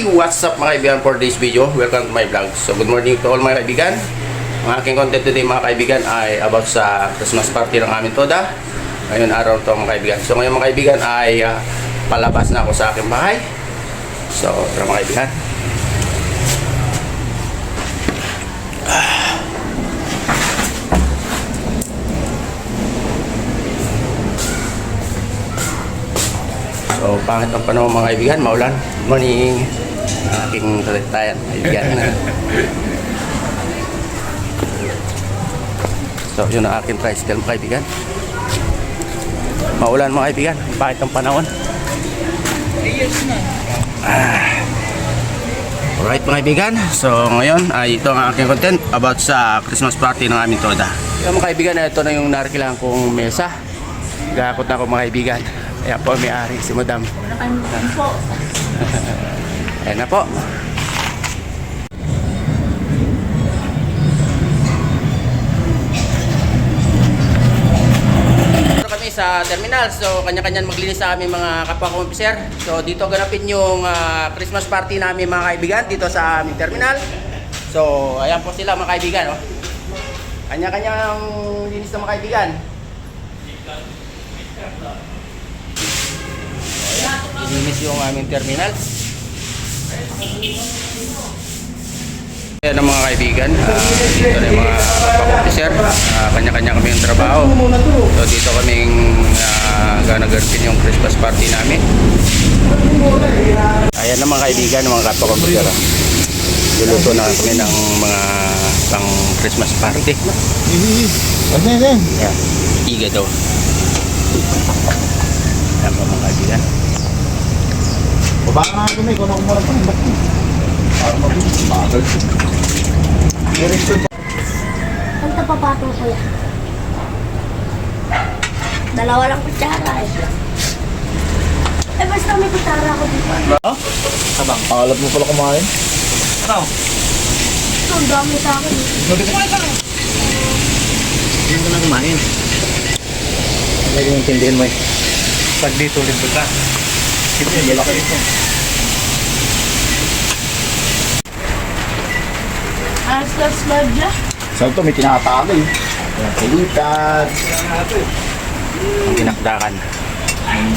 What's up mga kaibigan for this video? Welcome to my vlog. So good morning to all mga kaibigan. Ang aking content today mga kaibigan ay about sa Christmas party ng aming Toda. Ngayon araw to mga kaibigan. So ngayon mga kaibigan ay ah, palabas na ako sa aking bahay. So tara mga kaibigan. So, pangit ang panahon mga kaibigan, maulan. Good morning. Aking talentayan, kaibigan. so, yun ang aking tricycle mga kaibigan. Maulan mga kaibigan, pangit ang panahon. Ah. Alright mga kaibigan, so ngayon ay ito ang aking content about sa Christmas party ng aming Toda. Yung mga kaibigan, ito na yung narakilang kong mesa. Gakot na ako mga kaibigan. Ayan po, may-ari si Madam. Ayan na po. Sa terminal. So, kanya-kanya maglinis sa aming mga kapwa officer. So, dito ganapin yung ah, Christmas party namin mga kaibigan dito sa aming terminal. So, ayan po sila mga kaibigan. Oh. Kanya-kanyang linis ng mga kaibigan. Ilinis yung aming terminal. Ayan ang mga kaibigan, ah, dito na yung mga kapag-officer, Ah, kanya-kanya kami yung trabaho. So dito kaming uh, ganagarpin yung Christmas party namin. Ayan ang mga kaibigan, mga kapag-officer. Luluto na kami ng mga pang Christmas party. Yan? Ayan, iga daw. Ayan mga kaibigan. Baba nga ako na, ikaw na kumarap pa. Para mabilis, bagal. Diretso pa. Ang tapapatong ko yan. Dalawa lang kutsara eh. Eh basta may kutsara ako dito. Sabang. Alam mo pala kumain? Ano? Ito, ang dami sa akin. eh. Hindi ka na kumain. Hindi ko intindihin mo eh. Pag dito ulit ka. Hindi, malaki ito. Aslas Madja. Saan to? May tinatago eh. Pilitan. Ang tinakdakan. Ayan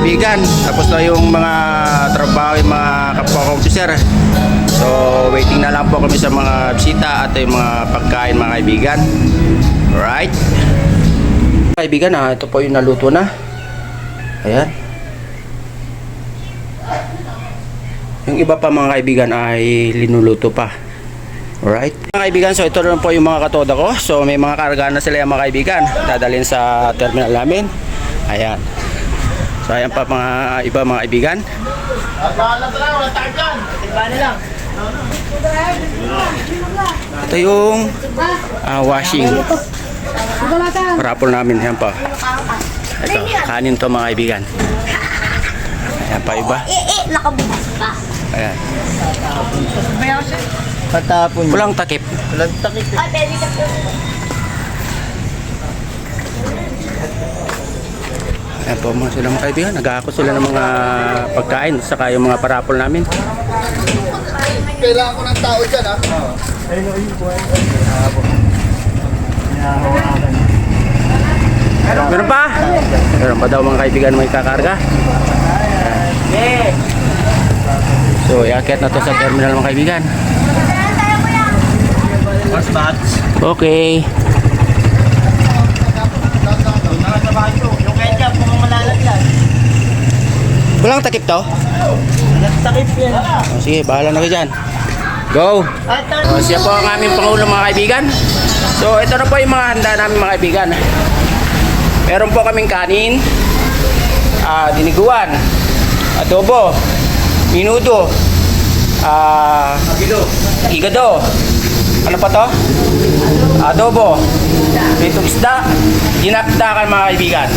kaibigan. Tapos na yung mga trabaho, yung mga kapwa ko officer. So, waiting na lang po kami sa mga bisita at yung mga pagkain mga kaibigan. Alright. Kaibigan, ah, ito po yung naluto na. Ayan. Yung iba pa mga kaibigan ay linuluto pa. Alright. Mga kaibigan, so ito na po yung mga katoda ko. So may mga karga na sila yung mga kaibigan. Dadalhin sa terminal namin. Ayan. So ayan pa mga iba mga kaibigan. Ito yung ah, washing. Rapol namin. Ayan pa. Ito, kanin to mga kaibigan. Ayan pa iba. Eh, eh, nakabukas pa. Ayan. Patapon yun. Walang takip. Walang takip eh. Ay, ka Ayan po mga sila mga kaibigan. Nag-aako sila ng mga pagkain saka yung mga parapol namin. Kailangan ko ng tao dyan ha. Ayun o, yun po. Meron pa? Meron pa daw mga kaibigan may kakarga. So, iakyat na to sa terminal mga kaibigan. Mas bats. Okay. Walang takip to? Takip yan. Oh, sige, bahala na kayo dyan. Go! So, siya po ang aming pangulo mga kaibigan. So, ito na po yung mga handa namin mga kaibigan. Meron po kaming kanin, uh, diniguan, adobo, minudo, uh, igado, ano pa to? Adobo, pritong isda, ginapdakan mga kaibigan.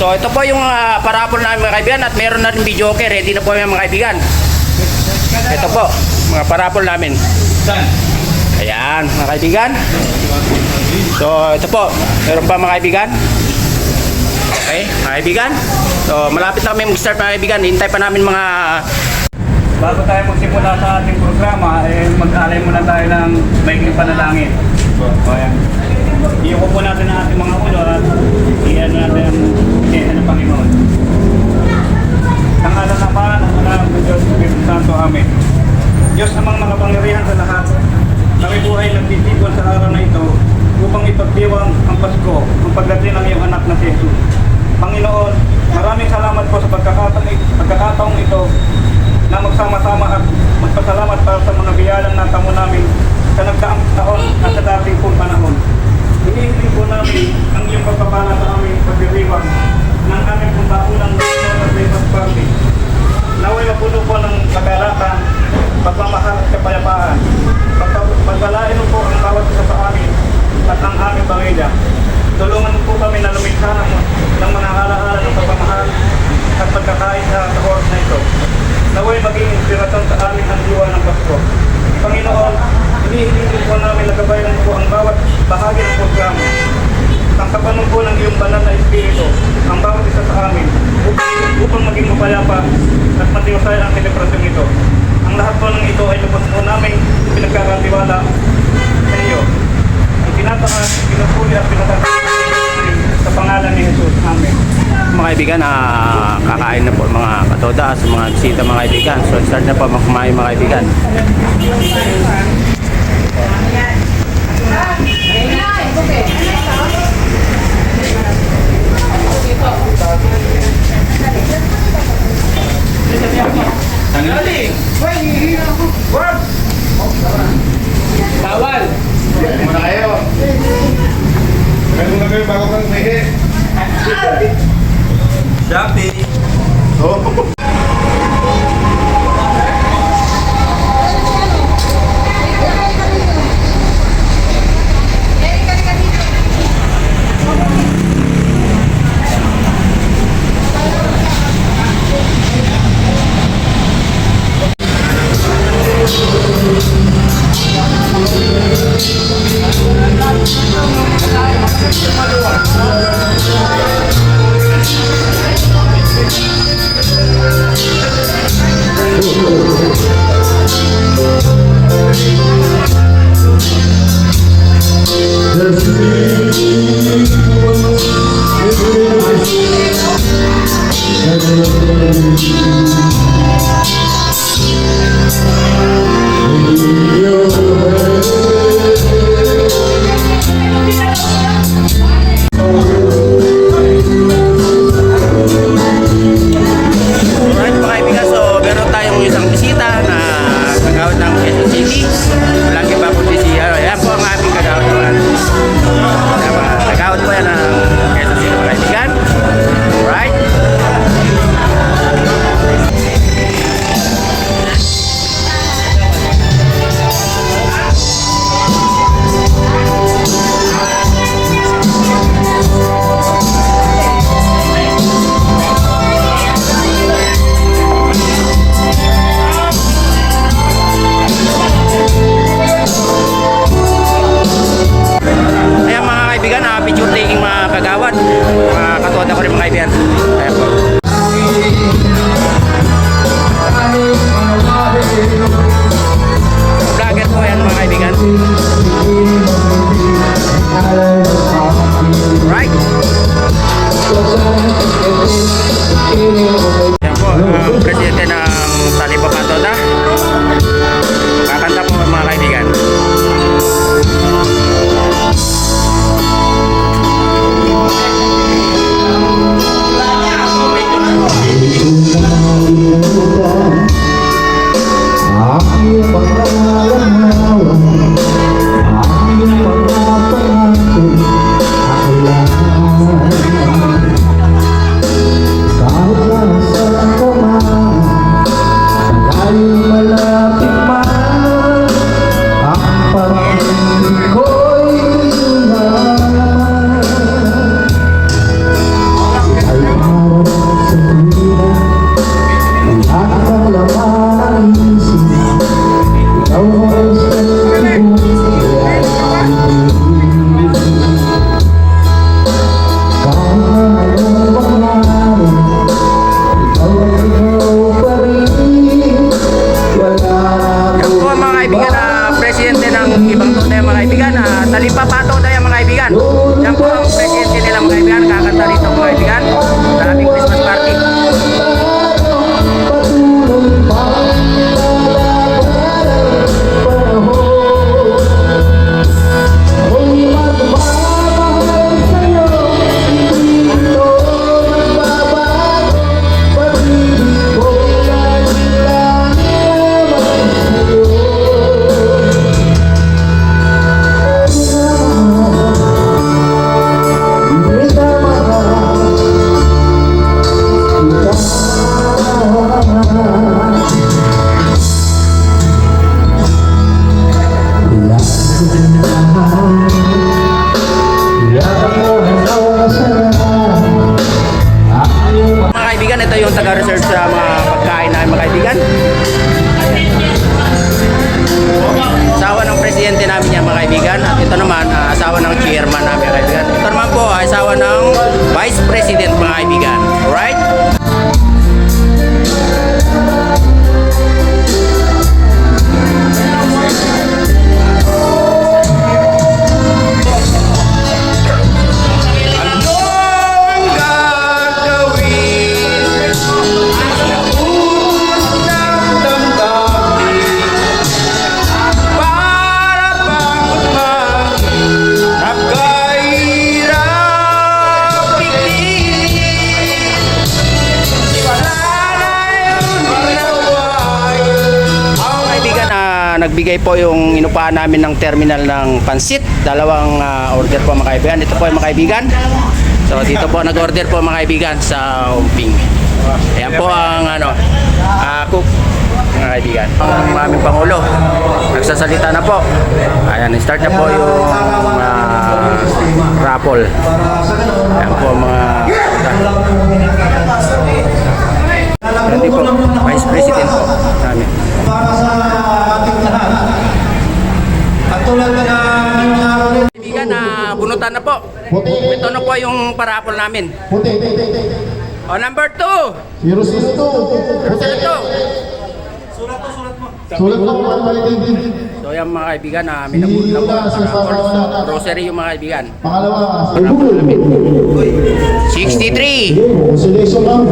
So ito po yung uh, parapol namin mga kaibigan at meron na rin video okay. Ready na po yung mga kaibigan. Ito po, mga parapol namin. Ayan, mga kaibigan. So ito po, meron pa mga kaibigan. Okay, mga kaibigan. So malapit na kami mag-start mga kaibigan. Hintay pa namin mga... Bago tayo magsimula sa ating programa, eh, mag-alay muna tayo ng maikling panalangin. So, ayan. Iyoko po natin ang ating mga ulo at iyan natin ang kaya ng Panginoon. Ang alam na pa, ang alam ng Diyos, Espiritu Santo. Amen. Diyos amang makapangyarihan sa lahat, soda sa mga bisita mga kaibigan. So start na po makumain mga kaibigan. Bawal! Muna kayo! Meron na kayo bago kang mehe! Shopping! Oh! 这什么？Nagbigay po yung inupahan namin ng terminal ng pansit. Dalawang ah, order po mga kaibigan. Ito po yung mga kaibigan. So dito po nag-order po mga kaibigan sa Umping. Ayan po ang ano, ah, cook mga kaibigan. Ang aming Pangulo, nagsasalita na po. Ayan, start na po yung ah, raffle. Ayan po mga Yan din po, Vice President po namin. Para sa ating lahat. At tulad na ng araw rin. Kaibigan, na bunutan na po. Puti, Ito na po yung parapol namin. puti, puti, puti. O, number 2. Zero six two. Ito ito. Sulat mo ang balikin. So, yan mga kaibigan, na may nabunod na po. Grocery yung mga kaibigan. Pangalawa, Parapol namin. 63. consolation lang.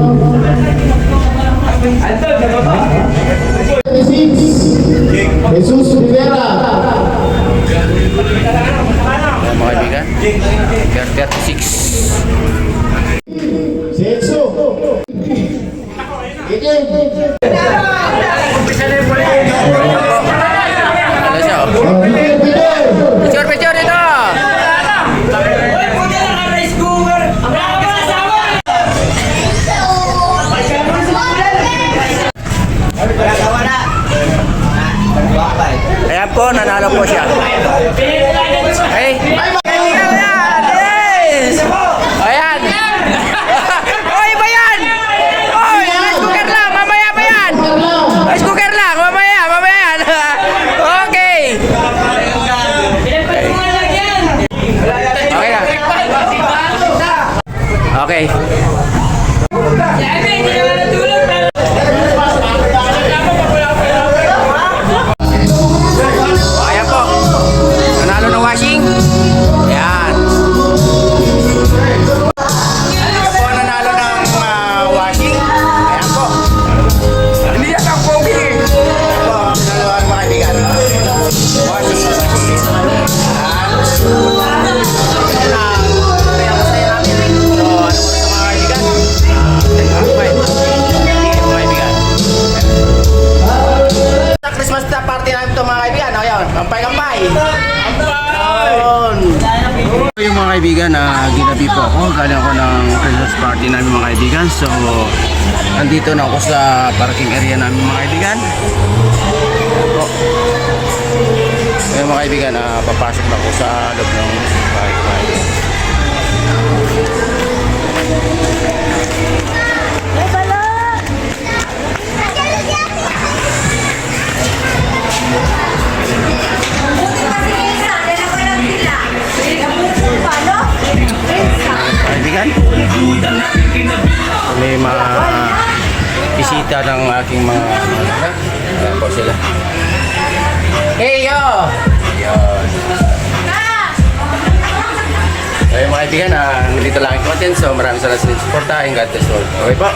26. Jesus Rivera. Ayan, mga kaibigan. Number 36. Celso. Ikin. Ano siya? Picture, picture dito. Ayan po, nanalo po siya. Na ginabi po ako. Galing ako ng Christmas party namin mga kaibigan. So, nandito na ako sa parking area namin mga kaibigan. Po. Ayun mga kaibigan, na papasok na ako sa loob ng bahay-bahay. tingnan may mga bisita ng aking mga anak. Po sila. Hey yo! Yun. Ay mga kaibigan ah, nandito lang ang content. So maraming salamat sa support ah, and God bless all. Okay po?